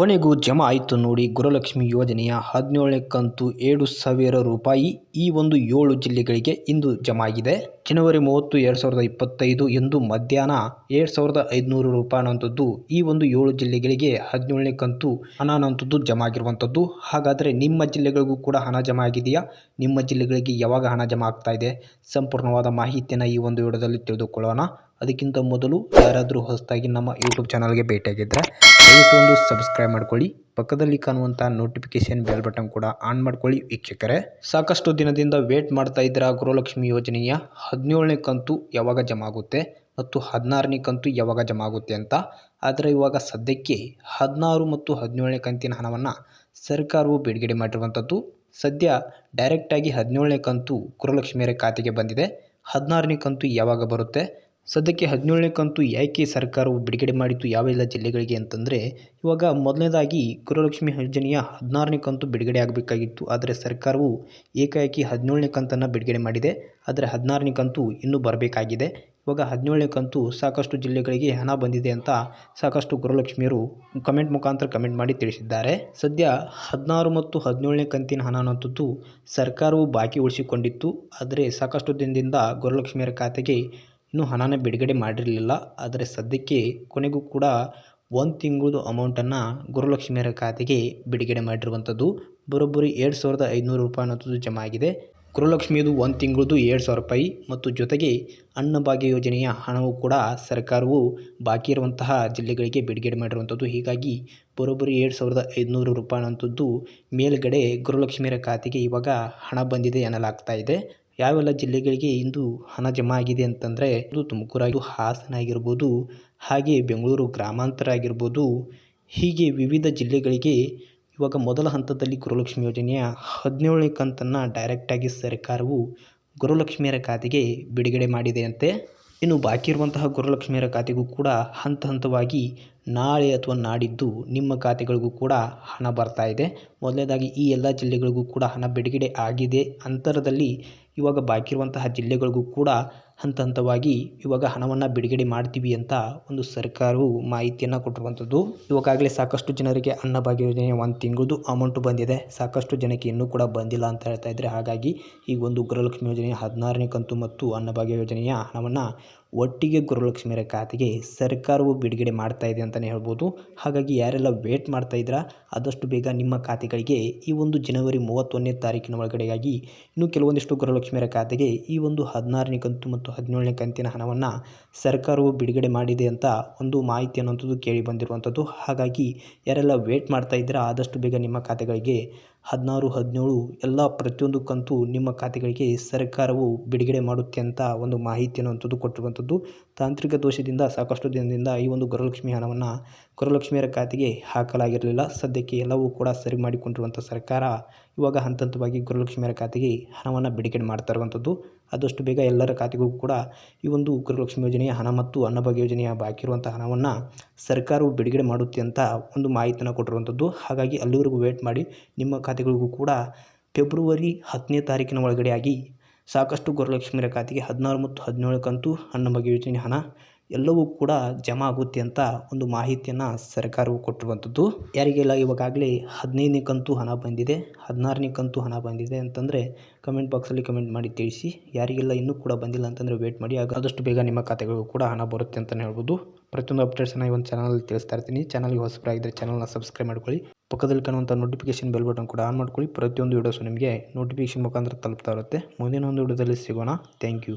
ಕೊನೆಗೂ ಜಮಾ ಆಯಿತು ನೋಡಿ ಗುರುಲಕ್ಷ್ಮಿ ಯೋಜನೆಯ ಹದಿನೇಳನೇ ಕಂತು ಏಳು ಸಾವಿರ ರೂಪಾಯಿ ಈ ಒಂದು ಏಳು ಜಿಲ್ಲೆಗಳಿಗೆ ಇಂದು ಜಮಾ ಆಗಿದೆ ಜನವರಿ ಮೂವತ್ತು, ಎರಡು ಸಾವಿರದ ಇಪ್ಪತ್ತೈದು ಎಂದು ಮಧ್ಯಾಹ್ನ ಎರಡು ಸಾವಿರದ ಐದುನೂರು ರೂಪಾಯಿ ಅನ್ನುವಂಥದ್ದು ಈ ಒಂದು ಏಳು ಜಿಲ್ಲೆಗಳಿಗೆ ಹದಿನೇಳನೇ ಕಂತು ಹಣ ಅನ್ನುವಂಥದ್ದು ಜಮಾ ಆಗಿರುವಂಥದ್ದು ಹಾಗಾದರೆ ನಿಮ್ಮ ಜಿಲ್ಲೆಗಳಿಗೂ ಕೂಡ ಹಣ ಜಮಾ ಆಗಿದೆಯಾ? ನಿಮ್ಮ ಜಿಲ್ಲೆಗಳಿಗೆ ಯಾವಾಗ ಹಣ ಜಮಾ ಆಗ್ತಾ ಇದೆ? ಸಂಪೂರ್ಣವಾದ ಮಾಹಿತಿಯನ್ನು ಈ ಒಂದು ವಿಡಿಯೋದಲ್ಲಿ ತಿಳಿದುಕೊಳ್ಳೋಣ. ಅದಕ್ಕಿಂತ ಮೊದಲು ಯಾರಾದರೂ ಹೊಸದಾಗಿ ನಮ್ಮ ಯೂಟ್ಯೂಬ್ ಚಾನಲ್ಗೆ ಭೇಟಿಯಾಗಿದ್ದರೆ ದಯವಿಟ್ಟು ಒಂದು ಸಬ್ಸ್ಕ್ರೈಬ್ ಮಾಡ್ಕೊಳ್ಳಿ. ಪಕ್ಕದಲ್ಲಿ ಕಾಣುವಂಥ ನೋಟಿಫಿಕೇಶನ್ ಬೆಲ್ ಬಟನ್ ಕೂಡ ಆನ್ ಮಾಡ್ಕೊಳ್ಳಿ ವೀಕ್ಷಕರೇ. ಸಾಕಷ್ಟು ದಿನದಿಂದ ವೇಟ್ ಮಾಡ್ತಾ ಇದ್ದೀರಾ ಗೃಹಲಕ್ಷ್ಮಿ ಯೋಜನೆಯ? ಹದಿನೇಳನೇ ಕಂತು ಯಾವಾಗ ಜಮಾ ಆಗುತ್ತೆ ಮತ್ತು ಹದಿನಾರನೇ ಕಂತು ಯಾವಾಗ ಜಮಾ ಆಗುತ್ತೆ ಅಂತ. ಆದರೆ ಇವಾಗ ಸದ್ಯಕ್ಕೆ ಹದಿನಾರು ಮತ್ತು ಹದಿನೇಳನೇ ಕಂತಿನ ಹಣವನ್ನು ಸರ್ಕಾರವು ಬಿಡುಗಡೆ ಮಾಡಿರುವಂಥದ್ದು ಸದ್ಯ ಡೈರೆಕ್ಟಾಗಿ ಹದಿನೇಳನೇ ಕಂತು ಗೃಹಲಕ್ಷ್ಮಿಯರ ಖಾತೆಗೆ ಬಂದಿದೆ. ಹದಿನಾರನೇ ಕಂತು ಯಾವಾಗ ಬರುತ್ತೆ? ಸದ್ಯಕ್ಕೆ ಹದಿನೇಳನೇ ಕಂತು ಯಾಕೆ ಸರ್ಕಾರವು ಬಿಡುಗಡೆ ಮಾಡಿತ್ತು ಯಾವೆಲ್ಲ ಜಿಲ್ಲೆಗಳಿಗೆ ಅಂತಂದರೆ, ಇವಾಗ ಮೊದಲನೇದಾಗಿ ಗೃಹಲಕ್ಷ್ಮಿ ಯೋಜನೆಯ ಹದಿನಾರನೇ ಕಂತು ಬಿಡುಗಡೆ ಆಗಬೇಕಾಗಿತ್ತು. ಆದರೆ ಸರ್ಕಾರವು ಏಕಾಏಕಿ ಹದಿನೇಳನೇ ಕಂತನ್ನು ಬಿಡುಗಡೆ ಮಾಡಿದೆ. ಆದರೆ ಹದಿನಾರನೇ ಕಂತು ಇನ್ನೂ ಬರಬೇಕಾಗಿದೆ. ಇವಾಗ ಹದಿನೇಳನೇ ಕಂತು ಸಾಕಷ್ಟು ಜಿಲ್ಲೆಗಳಿಗೆ ಹಣ ಬಂದಿದೆ ಅಂತ ಸಾಕಷ್ಟು ಗೃಹಲಕ್ಷ್ಮಿಯರು ಕಮೆಂಟ್ ಮುಖಾಂತರ ಕಮೆಂಟ್ ಮಾಡಿ ತಿಳಿಸಿದ್ದಾರೆ. ಸದ್ಯ ಹದಿನಾರು ಮತ್ತು ಹದಿನೇಳನೇ ಕಂತಿನ ಹಣ ಅನ್ನೋಂಥದ್ದು ಸರ್ಕಾರವು ಬಾಕಿ ಉಳಿಸಿಕೊಂಡಿತ್ತು. ಆದರೆ ಸಾಕಷ್ಟು ದಿನದಿಂದ ಗೃಹಲಕ್ಷ್ಮಿಯರ ಖಾತೆಗೆ ಇನ್ನೂ ಹಣನ ಬಿಡುಗಡೆ ಮಾಡಿರಲಿಲ್ಲ. ಆದರೆ ಸದ್ಯಕ್ಕೆ ಕೊನೆಗೂ ಕೂಡ ಒಂದು ತಿಂಗಳದು ಅಮೌಂಟನ್ನು ಗುರುಲಕ್ಷ್ಮಿಯರ ಖಾತೆಗೆ ಬಿಡುಗಡೆ ಮಾಡಿರುವಂಥದ್ದು ಬರೋಬ್ಬರಿ ಎರಡು ಸಾವಿರದ ಐದುನೂರು ರೂಪಾಯಿ ಅನ್ನೋದು ಜಮಾ ಆಗಿದೆ. ಗುರುಲಕ್ಷ್ಮಿಯದು ಒಂದು ತಿಂಗಳದು ಎರಡು ಸಾವಿರ ರೂಪಾಯಿ ಮತ್ತು ಜೊತೆಗೆ ಅನ್ನಭಾಗ್ಯ ಯೋಜನೆಯ ಹಣವು ಕೂಡ ಸರ್ಕಾರವು ಬಾಕಿ ಇರುವಂತಹ ಜಿಲ್ಲೆಗಳಿಗೆ ಬಿಡುಗಡೆ ಮಾಡಿರುವಂಥದ್ದು. ಹೀಗಾಗಿ ಬರೋಬ್ಬರಿ ಎರಡು ಸಾವಿರದ ಐದುನೂರು ರೂಪಾಯಿ ಅನ್ನೋಂಥದ್ದು ಮೇಲುಗಡೆ ಗುರುಲಕ್ಷ್ಮಿಯರ ಖಾತೆಗೆ ಇವಾಗ ಹಣ ಬಂದಿದೆ ಎನ್ನಲಾಗ್ತಾ ಇದೆ. ಯಾವೆಲ್ಲ ಜಿಲ್ಲೆಗಳಿಗೆ ಇಂದು ಹಣ ಜಮಾ ಆಗಿದೆ ಅಂತಂದರೆ ಇದು ತುಮಕೂರು ಹಾಸನ ಆಗಿರ್ಬೋದು, ಹಾಗೆ ಬೆಂಗಳೂರು ಗ್ರಾಮಾಂತರ ಆಗಿರ್ಬೋದು, ಹೀಗೆ ವಿವಿಧ ಜಿಲ್ಲೆಗಳಿಗೆ ಇವಾಗ ಮೊದಲ ಹಂತದಲ್ಲಿ ಗೃಹಲಕ್ಷ್ಮಿ ಯೋಜನೆಯ ಹದಿನೇಳನೇ ಕಂತನ್ನು ಡೈರೆಕ್ಟಾಗಿ ಸರ್ಕಾರವು ಗುರುಲಕ್ಷ್ಮಿಯರ ಖಾತೆಗೆ ಬಿಡುಗಡೆ ಮಾಡಿದೆಯಂತೆ ಇನ್ನು ಬಾಕಿ ಇರುವಂತಹ ಗೃಹಲಕ್ಷ್ಮಿಯರ ಖಾತೆಗೂ ಕೂಡ ಹಂತ ಹಂತವಾಗಿ ನಾಳೆ ಅಥವಾ ನಾಡಿದ್ದು ನಿಮ್ಮ ಖಾತೆಗಳಿಗೂ ಕೂಡ ಹಣ ಬರ್ತಾ ಇದೆ. ಮೊದಲನೇದಾಗಿ ಈ ಎಲ್ಲ ಜಿಲ್ಲೆಗಳಿಗೂ ಕೂಡ ಹಣ ಬಿಡುಗಡೆ ಆಗಿದೆ. ಅಂತರದಲ್ಲಿ ಇವಾಗ ಬಾಕಿ ಇರುವಂತಹ ಜಿಲ್ಲೆಗಳಿಗೂ ಕೂಡ ಹಂತ ಹಂತವಾಗಿ ಇವಾಗ ಹಣವನ್ನು ಬಿಡುಗಡೆ ಮಾಡ್ತೀವಿ ಅಂತ ಒಂದು ಸರ್ಕಾರವು ಮಾಹಿತಿಯನ್ನು ಕೊಟ್ಟಿರುವಂಥದ್ದು. ಇವಾಗಾಗಲೇ ಸಾಕಷ್ಟು ಜನರಿಗೆ ಅನ್ನಭಾಗ್ಯ ಯೋಜನೆ ಒಂದು ತಿಂಗಳದು ಅಮೌಂಟು ಬಂದಿದೆ. ಸಾಕಷ್ಟು ಜನಕ್ಕೆ ಇನ್ನೂ ಕೂಡ ಬಂದಿಲ್ಲ ಅಂತ ಹೇಳ್ತಾ ಇದ್ದಾರೆ ಹಾಗಾಗಿ ಈ ಒಂದು ಗೃಹಲಕ್ಷ್ಮಿ ಯೋಜನೆಯ ಹದಿನಾರನೇ ಕಂತು ಮತ್ತು ಅನ್ನಭಾಗ್ಯ ಯೋಜನೆಯ ಹಣವನ್ನು ಒಟ್ಟಿಗೆ ಗೃಹಲಕ್ಷ್ಮಿಯರ ಖಾತೆಗೆ ಸರ್ಕಾರವು ಬಿಡುಗಡೆ ಮಾಡ್ತಾ ಇದೆ ಅಂತಲೇ ಹೇಳ್ಬೋದು. ಹಾಗಾಗಿ ಯಾರೆಲ್ಲ ವೇಟ್ ಮಾಡ್ತಾ ಇದ್ದೀರಾ ಆದಷ್ಟು ಬೇಗ ನಿಮ್ಮ ಖಾತೆಗಳಿಗೆ ಈ ಒಂದು ಜನವರಿ ಮೂವತ್ತೊಂದನೇ ತಾರೀಕಿನ ಒಳಗಡೆಯಾಗಿ ಇನ್ನು ಕೆಲವೊಂದಿಷ್ಟು ಗೃಹಲಕ್ಷ್ಮಿಯರ ಖಾತೆಗೆ ಈ ಒಂದು ಹದಿನಾರನೇ ಕಂತು ಮತ್ತು ಹದಿನೇಳನೇ ಕಂತಿನ ಹಣವನ್ನು ಸರ್ಕಾರವು ಬಿಡುಗಡೆ ಮಾಡಿದೆ ಅಂತ ಒಂದು ಮಾಹಿತಿ ಅನ್ನುವಂಥದ್ದು ಕೇಳಿ ಬಂದಿರುವಂಥದ್ದು. ಹಾಗಾಗಿ ಯಾರೆಲ್ಲ ವೇಟ್ ಮಾಡ್ತಾ ಇದ್ದೀರಾ ಆದಷ್ಟು ಬೇಗ ನಿಮ್ಮ ಖಾತೆಗಳಿಗೆ ಹದಿನಾರು, ಹದಿನೇಳು ಎಲ್ಲ ಪ್ರತಿಯೊಂದು ಕಂತು ನಿಮ್ಮ ಖಾತೆಗಳಿಗೆ ಸರ್ಕಾರವು ಬಿಡುಗಡೆ ಮಾಡುತ್ತೆ ಅಂತ ಒಂದು ಮಾಹಿತಿ ಅನ್ನುವಂಥದ್ದು ಕೊಟ್ಟಿರುವಂಥದ್ದು. ತಾಂತ್ರಿಕ ದೋಷದಿಂದ ಸಾಕಷ್ಟು ದಿನದಿಂದ ಈ ಒಂದು ಗೃಹಲಕ್ಷ್ಮಿ ಹಣವನ್ನು ಗೃಹಲಕ್ಷ್ಮಿಯರ ಖಾತೆಗೆ ಹಾಕಲಾಗಿರಲಿಲ್ಲ. ಸದ್ಯಕ್ಕೆ ಎಲ್ಲವೂ ಕೂಡ ಸರಿ ಮಾಡಿಕೊಂಡಿರುವಂಥ ಸರ್ಕಾರ ಇವಾಗ ಹಂತ ಹಂತವಾಗಿ ಗೃಹಲಕ್ಷ್ಮಿಯರ ಖಾತೆಗೆ ಹಣವನ್ನು ಬಿಡುಗಡೆ ಮಾಡ್ತಾ ಇರುವಂಥದ್ದು. ಆದಷ್ಟು ಬೇಗ ಎಲ್ಲರ ಖಾತೆಗೂ ಕೂಡ ಈ ಒಂದು ಗೃಹಲಕ್ಷ್ಮಿ ಯೋಜನೆಯ ಹಣ ಮತ್ತು ಅನ್ನಭಾಗ್ಯ ಯೋಜನೆಯ ಬಾಕಿ ಇರುವಂಥ ಹಣವನ್ನು ಸರ್ಕಾರವು ಬಿಡುಗಡೆ ಮಾಡುತ್ತೆ ಅಂತ ಒಂದು ಮಾಹಿತಿಯನ್ನು ಕೊಟ್ಟಿರುವಂಥದ್ದು. ಹಾಗಾಗಿ ಅಲ್ಲಿವರೆಗೂ ವೇಟ್ ಮಾಡಿ ನಿಮ್ಮ ಖಾತೆಗಳಿಗೂ ಕೂಡ ಫೆಬ್ರವರಿ ಹತ್ತನೇ ತಾರೀಕಿನ ಒಳಗಡೆಯಾಗಿ ಸಾಕಷ್ಟು ಗೃಹಲಕ್ಷ್ಮಿಯರ ಖಾತೆಗೆ ಹದಿನಾರು ಮತ್ತು ಹದಿನೇಳು ಕಂತು ಅನ್ನಭಾಗ್ಯ ಯೋಜನೆ ಹಣ ಎಲ್ಲವೂ ಕೂಡ ಜಮಾ ಆಗುತ್ತೆ ಅಂತ ಒಂದು ಮಾಹಿತಿಯನ್ನು ಸರ್ಕಾರವು ಕೊಟ್ಟಿರುವಂಥದ್ದು. ಯಾರಿಗೆಲ್ಲ ಇವಾಗಲೇ ಹದಿನೈದನೇ ಕಂತು ಹಣ ಬಂದಿದೆ, ಹದಿನಾರನೇ ಕಂತು ಹಣ ಬಂದಿದೆ ಅಂತಂದರೆ ಕಮೆಂಟ್ ಬಾಕ್ಸಲ್ಲಿ ಕಮೆಂಟ್ ಮಾಡಿ ತಿಳಿಸಿ. ಯಾರಿಗೆಲ್ಲ ಇನ್ನೂ ಕೂಡ ಬಂದಿಲ್ಲ ಅಂತಂದರೆ ವೇಟ್ ಮಾಡಿ. ಆದಷ್ಟು ಬೇಗ ನಿಮ್ಮ ಖಾತೆಗಳಿಗೂ ಕೂಡ ಹಣ ಬರುತ್ತೆ ಅಂತಲೇ ಹೇಳ್ಬೋದು. ಪ್ರತಿಯೊಂದು ಅಪ್ಡೇಟ್ಸನ್ನು ಈ ಒಂದು ಚಾನಲಲ್ಲಿ ತಿಳಿಸ್ತಾ ಇರ್ತೀನಿ. ಚಾನಲ್ಗೆ ಹೊಸಬರಾಗಿದ್ದರೆ ಚಾನಲ್ನ ಸಬ್ಸ್ಕ್ರೈಬ್ ಮಾಡ್ಕೊಳ್ಳಿ. ಪಕ್ಕದಲ್ಲಿ ಕಾಣುವಂಥ ನೋಟಿಫಿಕೇಶನ್ ಬೆಲ್ ಬಟನ್ ಕೂಡ ಆನ್ ಮಾಡ್ಕೊಳ್ಳಿ. ಪ್ರತಿಯೊಂದು ವೀಡಿಯೋಸು ನಿಮಗೆ ನೋಟಿಫಿಕೇಶನ್ ಮುಖಾಂತರ ತಲುಪ್ತಾ ಇರುತ್ತೆ. ಮುಂದಿನ ಒಂದು ವಿಡಿಯೋದಲ್ಲಿ ಸಿಗೋಣ. Thank you